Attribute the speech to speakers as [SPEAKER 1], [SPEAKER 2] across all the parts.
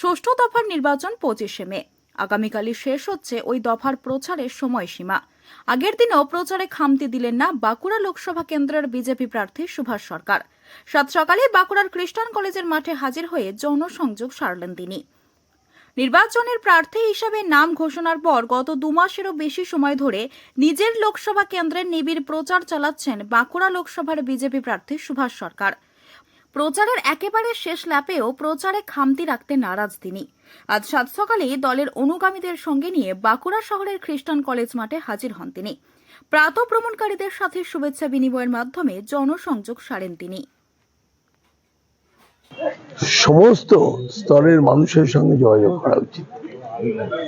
[SPEAKER 1] ষষ্ঠ দফার নির্বাচন পঁচিশে মে। আগামীকালই শেষ হচ্ছে ওই দফার প্রচারের সময়সীমা। আগের দিনেও প্রচারে খামতি দিলেন না বাঁকুড়া লোকসভা কেন্দ্রের বিজেপি প্রার্থী সুভাষ সরকার। সাত সকালে বাঁকুড়ার খ্রিস্টান কলেজের মাঠে হাজির হয়ে জনসংযোগ সারলেন তিনি। নির্বাচনের প্রার্থী হিসাবে নাম ঘোষণার পর গত দু মাসেরও বেশি সময় ধরে নিজের লোকসভা কেন্দ্রের নিবিড় প্রচার চালাচ্ছেন বাঁকুড়া লোকসভার বিজেপি প্রার্থী সুভাষ সরকার। প্রচারের একেবারে শেষ ল্যাপেও প্রচারে খামতি রাখতে নারাজ তিনি। আজ সাত সকালে দলের অনুগামীদের সঙ্গে নিয়ে বাঁকুড়া শহরের খ্রিস্টান কলেজ মাঠে হাজির হন তিনি। প্রাত ভ্রমণকারীদের সাথে শুভেচ্ছা বিনিময়ের মাধ্যমে জনসংযোগ সারেন তিনি।
[SPEAKER 2] সমস্ত স্তরের মানুষের সঙ্গে যোগাযোগ করা উচিত।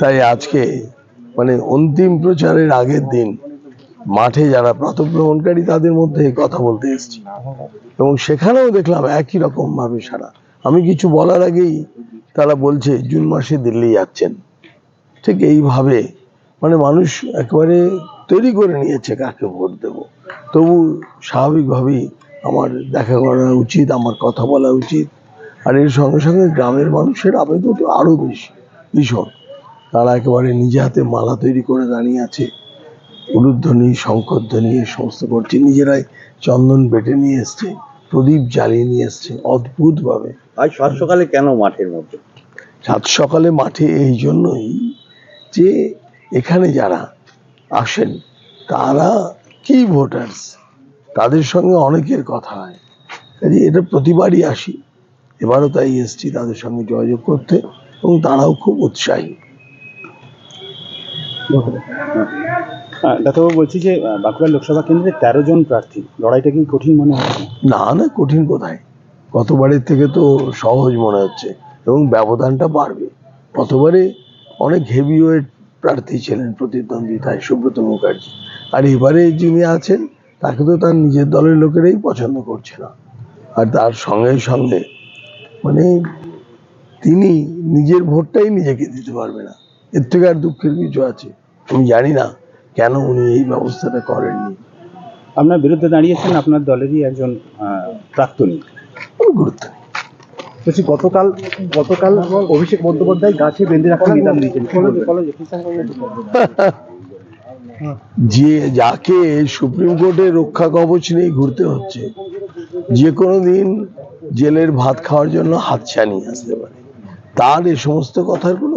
[SPEAKER 2] তাই আজকে মানে অন্তিম প্রচারের আগের দিন মাঠে যারা প্রাতভ্রমণকারী তাদের মধ্যে কথা বলতে এসেছি। এবং সেখানেও দেখলাম একই রকম ভাবে সারা। আমি কিছু বলার আগেই তারা বলছে, জুন মাসে দিল্লি যাচ্ছেন। ঠিক এইভাবে মানে মানুষ একেবারে তৈরি করে নিয়েছে কাকে ভোট দেব। তবু স্বাভাবিকভাবেই আমার দেখা করা উচিত, আমার কথা বলা উচিত। আর এর সঙ্গে সঙ্গে গ্রামের মানুষের আবেদন তো আরও বেশি ভীষণ। তারা একেবারে নিজে হাতে মালা তৈরি করে দাঁড়িয়ে আছে। উলুধ্বনি শঙ্করধ্বনি এই সমস্ত করছে। নিজেরাই চন্দন বেটে নিয়ে এসছে প্রদীপ জ্বালিয়ে নিয়ে এসছে অদ্ভুত ভাবে
[SPEAKER 3] আজ সাত সকালে কেন মাঠের মধ্যে?
[SPEAKER 2] সাত সকালে মাঠে এই জন্যই যে এখানে যারা আসেন তারা কি ভোটার্স তাদের সঙ্গে অনেকের কথা হয়। কাজে এটা প্রতিবারই আসি। এবারও তাই এসছি তাদের সঙ্গে যোগাযোগ করতে এবং তারাও খুব উৎসাহী।
[SPEAKER 4] ডাক্তারবাবু বলছি যে বাঁকুড়া লোকসভা কেন্দ্রে তেরো জন প্রার্থী। লড়াইটা কি কঠিন মনে হচ্ছে?
[SPEAKER 2] না না, কঠিন কোথায়? গতবারের থেকে তো সহজ মনে হচ্ছে এবং ব্যবধানটা বাড়বে। গতবারে অনেক হেভি ওয়েট প্রার্থী ছিলেন প্রতিদ্বন্দ্বিতায় সুব্রত মুখার্জি। আর এবারে যিনি আছেন, তাকে তো তার নিজের দলের লোকেরাই পছন্দ করছে না। আর তার সঙ্গে সঙ্গে মানে তিনি নিজের ভোটটাই নিজেকে দিতে পারবে না। এর থেকে আর দুঃখের কিছু আছে? আমি জানি না কেন উনি এই ব্যবস্থাটা করেননি।
[SPEAKER 4] আপনার বিরুদ্ধে দাঁড়িয়েছেন আপনার দলেরই একজন প্রাক্তনী।
[SPEAKER 2] গুরুত্ব
[SPEAKER 4] বলছি গতকাল গতকাল অভিষেক বন্দ্যোপাধ্যায় গাছে বেঁধে রাখা বিধান দিয়েছেন।
[SPEAKER 2] যে যাকে সুপ্রিম কোর্টে রক্ষা কবচ নিয়ে ঘুরতে হচ্ছে যে কোনো দিন জেলের ভাত খাওয়ার জন্য হাতছা নিয়ে আসতে পারে। তার এ সমস্ত কথার কোনো